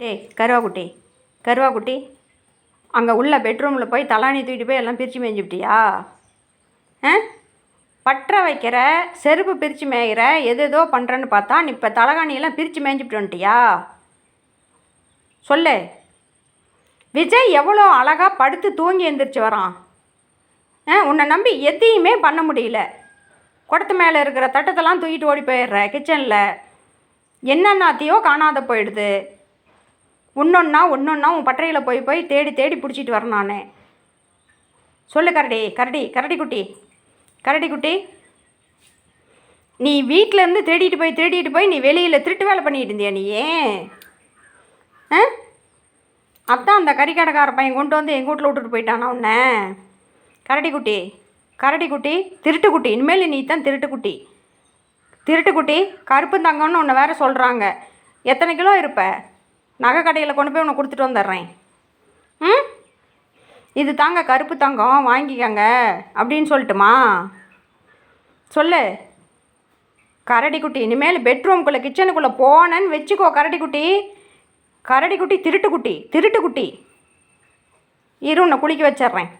டேய் கருவாக்குட்டி. கருவாக்குட்டி அங்கே உள்ள பெட்ரூமில் போய் தலாணி தூக்கிட்டு போய் எல்லாம் பிரித்து மேய்ஞ்சிவிட்டியா ஆ? பற்ற வைக்கிற செருப்பு பிரித்து மேய்கிற எது ஏதோ பண்ணுறேன்னு பார்த்தா நீ இப்போ தலகாணியெல்லாம் பிரித்து மேய்ஞ்சிப்ட்டு வந்துட்டியா? சொல்லு. விஜய் எவ்வளோ அழகாக படுத்து தூங்கி எந்திரிச்சு வரான். ஆ உன்னை நம்பி எதையுமே பண்ண முடியல. குடத்து மேலே இருக்கிற தட்டத்தெல்லாம் தூக்கிட்டு ஓடி போயிடுற கிச்சனில் என்னென்னாத்தையோ காணாத போயிடுது. ஒன்றொன்னா ஒன்றொன்னா உன் பட்டறையில் போய் போய் தேடி தேடி பிடிச்சிட்டு வரேன் நான். சொல்லு கரடி கரடி கரடி குட்டி. கரடி குட்டி. நீ வீட்டிலேருந்து தேடிட்டு போய் தேடிட்டு போய் நீ வெளியில் திருட்டு வேலை பண்ணிகிட்டு இருந்தியா நீ ஏன்? ஆ? அதான் அந்த கறிக்கடைக்கார பையன் கொண்டு வந்து எங்கள் வீட்டில் விட்டுட்டு போயிட்டானா உன்னை. கரடி குட்டி கரடி குட்டி திருட்டு குட்டி. இனிமேல் நீ தான் திருட்டு குட்டி. திருட்டு குட்டி கருப்பு தங்கம்னு உன்னை வேறு சொல்கிறாங்க எத்தனை கிலோ இருப்ப? நகை கடையில் கொண்டு போய் உன்னை கொடுத்துட்டு வந்துடுறேன். ம்? இது தாங்க கருப்பு தங்கம் வாங்கிக்கங்க அப்படின்னு சொல்லட்டுமா? சொல்லு. கரடி குட்டி இனிமேல் பெட்ரூம்குள்ளே கிச்சனுக்குள்ளே போனேன்னு வச்சுக்கோ கரடி குட்டி கரடி குட்டி திருட்டு குட்டி திருட்டு குட்டி இரு உன்னை குளிக்க வச்சிட்றேன்.